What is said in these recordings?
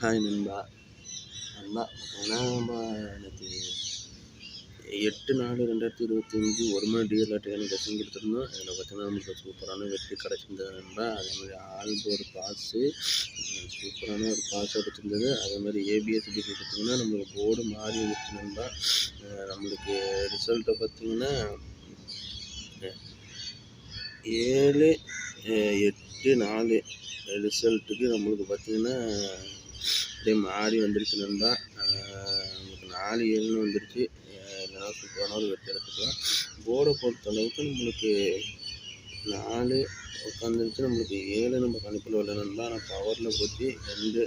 Hi நண்பா நண்பா நம்ம எனக்கு எட்டு நாலு ரெண்டாயிரத்தி இருபத்தஞ்சி ஒரு மணி டிஎல் லாட்டரியான டெஸ்டிங் கொடுத்துருந்தோம் அதில் பார்த்தீங்கன்னா நமக்கு சூப்பரான வெற்றி கிடச்சிருந்தது நண்பா அதே மாதிரி ஆல்போர்டு பாஸு சூப்பரான ஒரு பாஸ் எடுத்திருந்தது அதே மாதிரி ஏபிஎஸ் பார்த்தீங்கன்னா நம்மளுக்கு போர்டு மாறி வந்துச்சு நண்பா. நம்மளுக்கு ரிசல்ட்டை பார்த்தீங்கன்னா ஏழு எட்டு நாலு ரிசல்ட்டுக்கு நம்மளுக்கு பார்த்தீங்கன்னா அப்படியே மாறி வந்துருச்சு நண்பா நமக்கு நாலு ஏழுன்னு வந்துருச்சு. அஹ் இல்லைனா சூப்பரான ஒரு வெற்றி எடுத்துக்கலாம் போர்டை பொறுத்த அளவுக்கு நம்மளுக்கு நாலு உட்காந்துருச்சு நம்மளுக்கு ஏழு நம்ம கணிப்பில் வரல நண்பா ஆனால் பவரில் போச்சு. ரெண்டு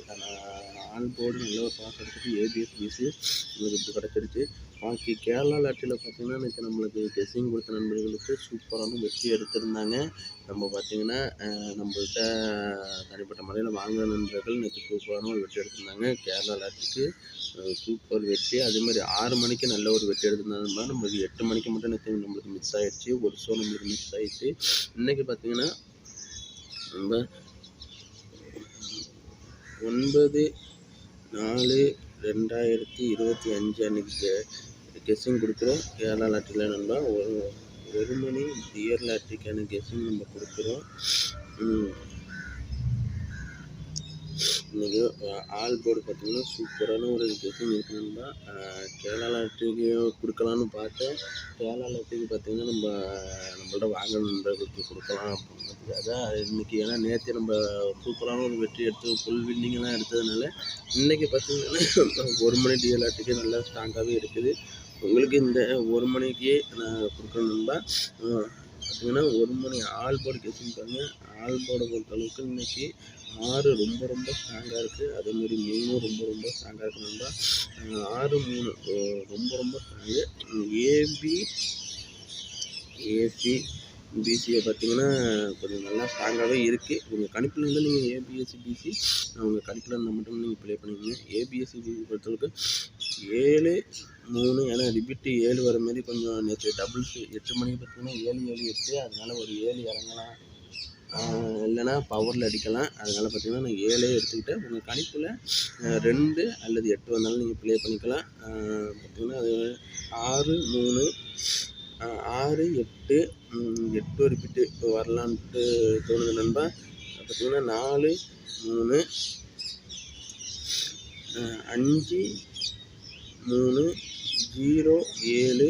ஆல் போர்டு நல்ல ஒரு பாஸ் எடுத்துட்டு ஏபிஎஸ் பிசி நம்மளுக்கு இப்படி கிடச்சிருச்சு. பாக்கி கேரளா லாட்டியில் பார்த்தீங்கன்னா இன்றைக்கி நம்மளுக்கு கெஸ்ஸிங் கொடுத்த நண்பர்களுக்கு சூப்பரான வெற்றி எடுத்திருந்தாங்க. நம்ம பார்த்தீங்கன்னா நம்மள்கிட்ட தனிப்பட்ட முறையில் வாங்கின நண்பர்கள் நேற்று சூப்பரான ஒரு வெற்றி எடுத்திருந்தாங்க. கேரளா லாட்டுக்கு சூப்பர் வெற்றி அதே மாதிரி ஆறு மணிக்கு நல்ல ஒரு வெற்றி எடுத்திருந்தாங்க. நம்மளுக்கு எட்டு மணிக்கு மட்டும் நேற்று நம்மளுக்கு மிஸ் ஆகிடுச்சு ஒரு ஷோ நம்மளுக்கு மிஸ் ஆகிடுச்சு இன்றைக்கி பார்த்தீங்கன்னா நம்ம ஒன்பது நாலு ரெண்டாயிரத்தி இருபத்தி அஞ்சு அன்னைக்கு கெஸ்ஸிங் கொடுக்குறோம். கேரளா லாட்டரியில் நண்பா ஒரு ஒரு மணி இயர் லாட்ரிக்கான கெஸ்ஸிங் நம்ம கொடுக்குறோம். இன்றைக்கி இன்னைக்கு ஆல் போர்டு பார்த்தீங்கன்னா சூப்பரான ஒரு டிசைன் இருக்கு நண்பா கேரளா கொடுக்கலான்னு பார்த்தேன். கேரளா லாட்டரிக்கு பார்த்தீங்கன்னா நம்ம நம்மள்ட்ட வாங்க கொடுக்கலாம் அப்படின்றதுக்காக. இன்னைக்கு ஏன்னா நேற்று நம்ம சூப்பரான ஒரு வெற்றி எடுத்து ஃபுல் வின்னிங்லாம் எடுத்ததுனால இன்றைக்கி பார்த்தீங்கன்னா ஒரு மணி டிஎல் நல்லா ஸ்ட்ராங்காகவே இருக்குது. உங்களுக்கு இந்த ஒரு மணிக்கு நான் கொடுக்கணும்பா பார்த்தீங்கன்னா ஒரு மணி ஆல் போர்டு கேசிங் பாருங்க ஆல் போர்டை பொறுத்த அளவுக்கு இன்னைக்கு ஆறு ரொம்ப ரொம்ப ஸ்ட்ராங்காக இருக்குது அதே மாதிரி மூணும் ரொம்ப ரொம்ப ஸ்ட்ராங்காக இருக்குன்னா ஆறு மூணு ரொம்ப ரொம்ப ஸ்ட்ராங்கு ஏபி ஏசி பிசியை பார்த்தீங்கன்னா கொஞ்சம் நல்லா ஸ்ட்ராங்காகவே இருக்குது உங்கள் கணிப்பில் இருந்தால் நீங்கள் ஏபிஎஸ்சி பிசி உங்கள் கணிப்பில் இருந்தால் மட்டும் நீங்கள் ப்ளே பண்ணிக்கோங்க. ஏபிஎஸ்சி பிசி பொறுத்தளவுக்கு ஏழு மூணு ஏன்னா ரிபிட்டு ஏழு வர மாதிரி கொஞ்சம் நேற்று டபுள்ஸ் எட்டு மணிக்கு பார்த்தீங்கன்னா ஏழு ஏழு எட்டு. அதனால ஒரு ஏழு இறங்கலாம். இல்லைனா இல்லைன்னா பவரில் அடிக்கலாம். அதனால் பார்த்தீங்கன்னா நான் ஏழே எடுத்துக்கிட்டேன். உங்கள் கணிப்பில் ரெண்டு அல்லது எட்டு வந்தாலும் நீங்கள் ப்ளே பண்ணிக்கலாம். பார்த்திங்கன்னா அது ஆறு மூணு ஆறு எட்டு எட்டு ரிப்பீட்டு வரலான்ட்டு தோணுது நண்பா. பார்த்தீங்கன்னா நாலு மூணு அஞ்சு மூணு ஜீரோ ஏழு.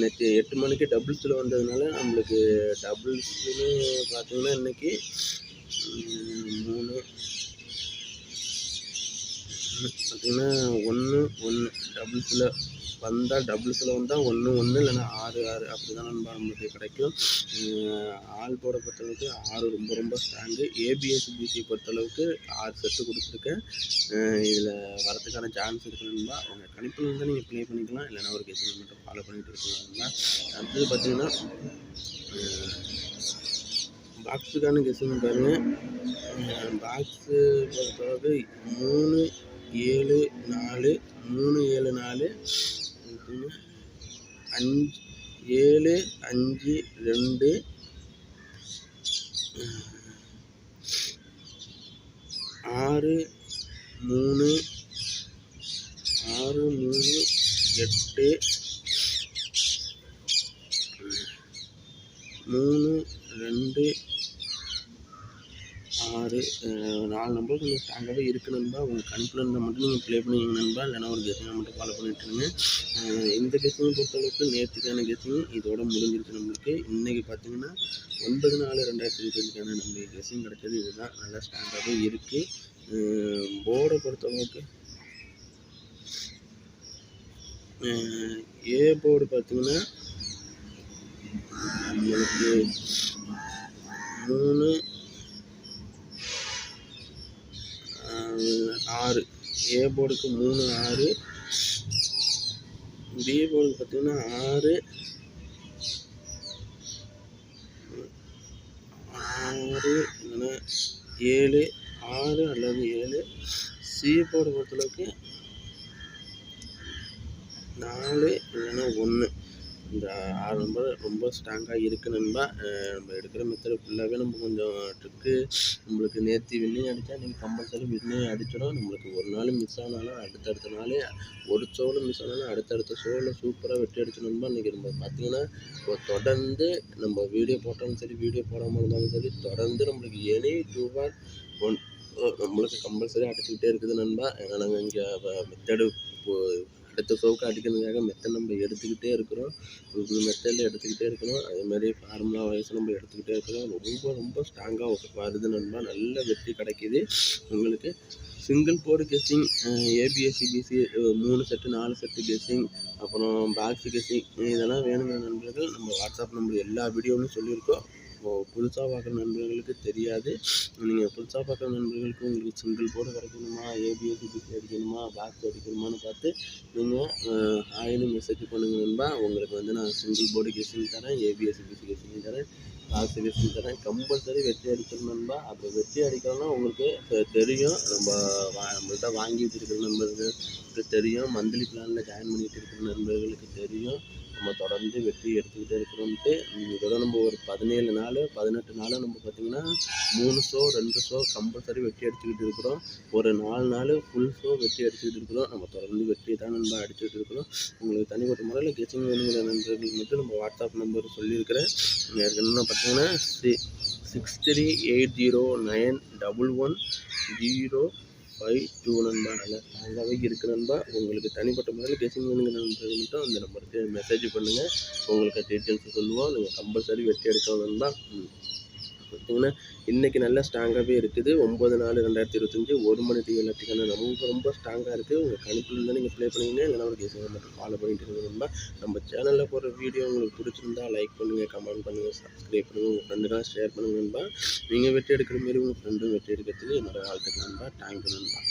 நேற்று எட்டு மணிக்கு டபுள்ஸில் வந்ததுனால நம்மளுக்கு டபுள்ஸ்னு பார்த்தீங்கன்னா இன்னைக்கு மூணு. பார்த்திங்கன்னா ஒன்று ஒன்று. டபுள்ஸில் வந்தால் டபுள்ஸில் வந்தால் ஒன்று ஒன்று இல்லைன்னா ஆறு ஆறு. அப்படி தான் நண்பா நம்மளுக்கு கிடைக்கும். ஆள் போட பொறுத்தளவுக்கு ஆறு ரொம்ப ரொம்ப ஸ்ட்ராங்கு ஏபிஎஸ் பிசி பொறுத்தளவுக்கு ஆறு செட்டு கொடுத்துருக்கேன். இதில் வரதுக்கான சான்ஸ் இருக்கு நண்பா. உங்கள் கணிப்பில் இருந்தால் நீங்கள் ப்ளே பண்ணிக்கலாம். இல்லைனா ஒரு கெஸ்டிங் மட்டும் ஃபாலோ பண்ணிகிட்டு இருக்கலாம் நண்பா. அடுத்தது பார்த்தீங்கன்னா பாக்ஸுக்கான கெஸ்டிங் பாருங்கள் பாக்ஸு பொறுத்தளவுக்கு மூணு ஏழு நாலு மூணு ஏழு நாலு அஞ்சு ஏழு அஞ்சு ரெண்டு ஆறு மூணு ஆறு மூணு எட்டு மூணு ரெண்டு ஆறு நாலு நம்பர் கொஞ்சம் ஸ்ட்ராங்காகவே இருக்கு நண்பா. உங்கள் கணிப்பில் இருந்தால் மட்டும் நீங்கள் ப்ளே பண்ணிங்க நண்பா. இல்லைனா ஒரு கெஸ்டிங்கை மட்டும் ஃபாலோ பண்ணிட்டுருங்க இந்த கெஸ்டிங்கை பொறுத்தளவுக்கு நேற்றுக்கான கெஸ்ஸிங் இதோட முடிஞ்சிருச்சு நம்மளுக்கு இன்றைக்கி பார்த்தீங்கன்னா ஒன்பது நாலு ரெண்டாயிரத்தி இருபத்தஞ்சுக்கான நம்மளுக்கு கெஸ்ஸிங் கிடைச்சது. இதுதான் நல்லா ஸ்ட்ராங்காகவே இருக்குது போர்டை பொறுத்தளவுக்கு ஏ போர்டு பார்த்தீங்கன்னா நம்மளுக்கு மூணு ஆறு. ஏ போர்டுக்கு மூணு ஆறு. பி போர்டுக்கு பார்த்தீங்கன்னா ஆறு. ஆறு இல்லைன்னா ஏழு ஆறு அல்லது ஏழு. சி போர்டு பொறுத்தளவுக்கு நாலு இல்லைன்னா ஒன்று இந்த ஆறு நம்பர் ரொம்ப ஸ்ட்ராங்காக இருக்குது நண்பா நம்ம எடுக்கிற மெத்தடு ஃபுல்லாகவே நம்ம கொஞ்சம் ட்ரிக்கு நம்மளுக்கு நேற்று வின்னிங் அடித்தா நீங்கள் கம்பல்சரி வின்னிங் அடிச்சிடும். நம்மளுக்கு ஒரு நாள் மிஸ் ஆனாலும் அடுத்தடுத்த நாள் ஒரு ஷோவில் மிஸ் ஆனாலும் அடுத்தடுத்த ஷோவில் சூப்பராக வெற்றி அடிச்சணும்பா இன்றைக்கி நம்ம பார்த்தீங்கன்னா இப்போ தொடர்ந்து நம்ம வீடியோ போட்டாலும் சரி வீடியோ போடாமல் இருந்தாலும் சரி தொடர்ந்து நம்மளுக்கு எனி டூ பார் ஒன் நம்மளுக்கு கம்பல்சரி அடிச்சுக்கிட்டே இருக்குது நண்பா. ஏன்னா நாங்கள் இங்கே மெத்தடு இப்போது அடுத்த ஷோவுக்கு அடிக்கிறதுக்காக மெத்தை நம்ம எடுத்துக்கிட்டே இருக்கிறோம். புது மெத்தடில் எடுத்துக்கிட்டே இருக்கிறோம். அதேமாதிரி ஃபார்முலா வயசு நம்ம எடுத்துக்கிட்டே இருக்கிறோம். ரொம்ப ரொம்ப ஸ்ட்ராங்காக வருது நண்பா. நல்ல வெற்றி கிடைக்கிது. உங்களுக்கு single board guessing ABSC BC மூணு செட்டு நாலு செட்டு கெஸ்ஸிங் அப்புறம் பாக்ஸ் கெஸ்ஸிங் இதெல்லாம் வேணுங்கிற நண்பர்கள். நம்ம வாட்ஸ்அப் நம்பர் எல்லா வீடியோவும் சொல்லியிருக்கோம். புதுசாக பார்க்குற நண்பர்களுக்கு தெரியாது. நீங்கள் புதுசாக பார்க்குற நண்பர்களுக்கு உங்களுக்கு சிங்கிள் போர்டு கிடைக்கணுமா? ஏபிஎஸ்சி பிசி அடிக்கணுமா பாக்ஸ் அடிக்கணுமான்னு பார்த்து நீங்கள் ஆயினு மெசேஜ் பண்ணுங்க நண்பா. உங்களுக்கு வந்து நான் சிங்கிள் போர்டு கெஸ்டிங் தரேன் ஏபிஎஸ் பிசி கெஸ்டிங் தரேன் பேக் கெஸ்டிங் தரேன். கம்பல்சரி வெற்றி அடிக்கணும் நண்பா. அப்போ வெற்றி அடிக்கணும்னா உங்களுக்கு தெரியும். நம்ம வா நம்மள்ட்ட வாங்கி வச்சிருக்கிற நண்பர்களுக்கு தெரியும். மந்த்லி பிளானில் ஜாயின் பண்ணிட்டு இருக்கிற நண்பர்களுக்கு தெரியும். நம்ம தொடர்ந்து வெற்றி எடுத்துக்கிட்டே இருக்கிறோம்ட்டு இதோட நம்ம ஒரு பதினேழு நாள் பதினெட்டு நாள் நம்ம பார்த்திங்கன்னா மூணு ஷோ ரெண்டு ஷோ கம்பல்சரி வெற்றி எடுத்துக்கிட்டு இருக்கிறோம். ஒரு நாலு நாள் ஃபுல் ஷோ வெற்றி எடுத்துக்கிட்டு இருக்கிறோம். நம்ம தொடர்ந்து வெற்றி தான் நம்ம அடிச்சுட்டு இருக்கிறோம். உங்களுக்கு தனிப்பட்ட முறையில் கெச்சிங் வேணுங்கிற நண்பர்களுக்கு மட்டும் நம்ம வாட்ஸ்அப் நம்பர் சொல்லியிருக்கிறேன். ஏற்கனவே பார்த்தீங்கன்னா C six three eight zero nine double one zero five two நண்பா நல்லா நல்லாவே இருக்கு நண்பா. உங்களுக்கு தனிப்பட்ட முறையில் கெஸிங் வேணுங்கிற நண்பர்கள் மட்டும் அந்த நம்பருக்கு மெசேஜ் பண்ணுங்கள் உங்களுக்கு டீட்டெயில்ஸ் சொல்லுவோம். நீங்கள் கம்பல்சரி வெற்றி எடுக்கணும் நண்பா. பார்த்தீங்கன்னா இன்றைக்கி நல்லா ஸ்ட்ராங்காகவே இருக்குது. ஒம்பது நாலு ரெண்டாயிரத்தி இருபத்தஞ்சி ஒரு மணி டிவி எல்லாத்துக்கான ரொம்ப ரொம்ப ஸ்ட்ராங்காக இருக்குது உங்கள் கணிப்பில் இருந்தால் நீங்கள் ப்ளே பண்ணுவீங்க இல்லைனா ஒரு கெஸிங் மட்டும் ஃபாலோ பண்ணிட்டு இருங்க நம்ம சேனலில் போகிற வீடியோ உங்களுக்கு பிடிச்சிருந்தா லைக் பண்ணுங்கள் கமெண்ட் பண்ணுங்கள் சப்ஸ்கிரைப் பண்ணுங்கள் உங்கள் ஃப்ரெண்டுக்கெல்லாம் ஷேர் பண்ணுங்கள் நண்பா. நீங்கள் வெற்றி எடுக்கிற மாரி உங்கள் ஃப்ரெண்டும் வெற்றி எடுக்கிறதுக்கு என்னோடய வாழ்த்துக்கள் நண்பா. தேங்க்யூ நண்பா.